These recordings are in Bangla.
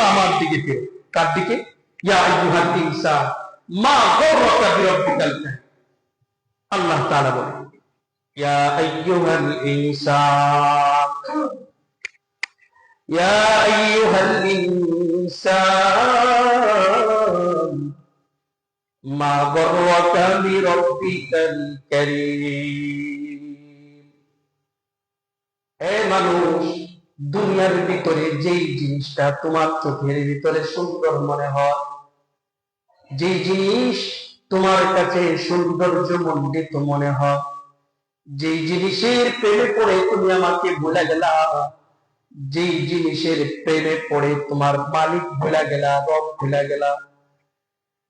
তোমরা আমার দিকে ফেরো। কার দিকে? ইয়া আইয়ুহাল ইনসান মা গররাকা বিরাব্বিকাল আল্লাহ তাআলা বলেন ইয়া আইয়ুহাল ইনসান ইয়া আইয়ুহাল ইনসান মা মানুষ দুনিয়ার ভিতরে যেই জিনিসটা তোমার চোখের ভিতরে সুন্দর মনে হয়, যেই জিনিস তোমার কাছে সৌন্দর্য মণ্ডিত মনে হয়, যেই জিনিসের প্রেমে পড়ে তুমি আমাকে ভুলে গেলা, যেই জিনিসের প্রেমে পড়ে তোমার মালিক ভুলে গেলা, রব ভুলে গেলা,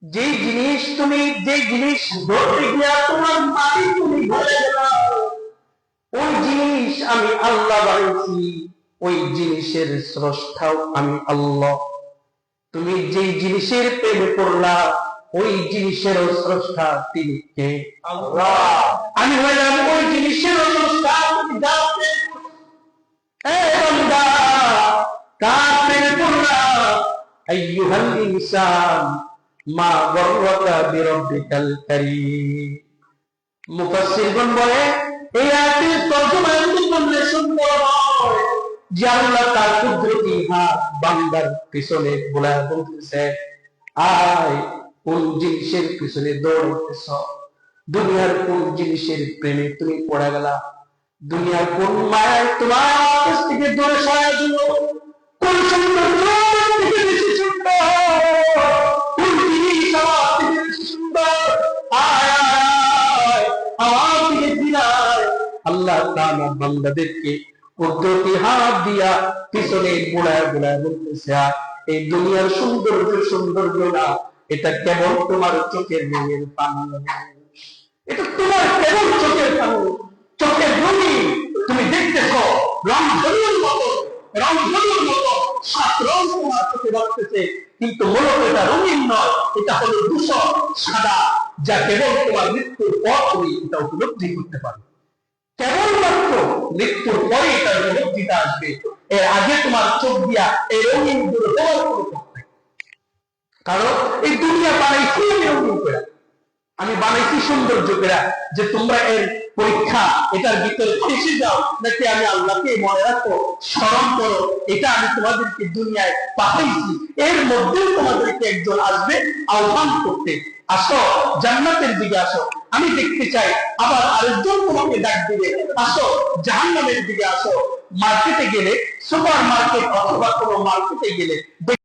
যেই জিনিস তুমি যে জিনিস ধরতে গিয়া তোমার মালিক তুমি ভুলে গেলা, ওই জিনিস আমি আল্লাহ বানিয়েছি ওই জিনিসের স্রষ্টাও আমি আল্লাহ। তুমি যে জিনিসের প্রেমে পড়লা ওই জিনিসের স্রষ্টা তিনি কে? আল্লাহ। আমি হইলাম ওই জিনিসের স্রষ্টা তুমি কারীম। মুফাসসিরগণ বলে এই আয়াতের তর্জমা আল্লাহ তার কুদরতি হাত বান্দার পিছনে গোলা বলতেছে, আয় কোন জিনিসের পিছনে দৌড়তেছ দুনিয়ার কোন জিনিসের প্রেমে তুমি পড়ে গেলা? দুনিয়ার কোন মায়ায় তোমার কাছ থেকে দূরে সরাই দিল? কোন সুন্দর আল্লাহ বান্দাদেরকে কুদরতি হাত দিয়া পিছনে বুড়ায় বুড়ায় বলতেছে এই দুনিয়ার না, এটা কেবল তোমার চোখের পানি। এটা তোমার কেবল চোখের পানি। চোখের তুমি দেখতেছ, রং মতো রং মতো, সাত রং তোমার চোখে রাখতেছে কিন্তু মূলত এটা রঙিন নয়, এটা হলো দূষণ সাদা, যা কেবল তোমার মৃত্যুর পর তুমি, এটা উপলব্ধি করতে পারবে কেবলমাত্র মৃত্যুর পরে এটার উপলব্ধিটা আসবে এর আগে তোমার চোখ দিয়া এই রঙিনগুলো তোমার কোনো। কারণ এই দুনিয়া বানাইছি আমি রঙিন করে আমি বানাইছি সৌন্দর্য করে যে তোমরা এর পরীক্ষা, এটার ভিতরে ফেসে যাও, নাকি আমি আল্লাহকে মনে রাখো স্মরণ করো, এটা আমি তোমাদেরকে দুনিয়ায় পাঠাইছি। এর মধ্যেও তোমাদেরকে একজন আসবে আহ্বান করতে। আসো, জান্নাতের দিকে আসো। আমি দেখতে চাই, আবার আরেকজন তোমাকে ডাক দিবে। আসো, জাহান্নামের দিকে আসো। মার্কেটে গেলে সুপার মার্কেট অথবা কোনো মার্কেটে গেলে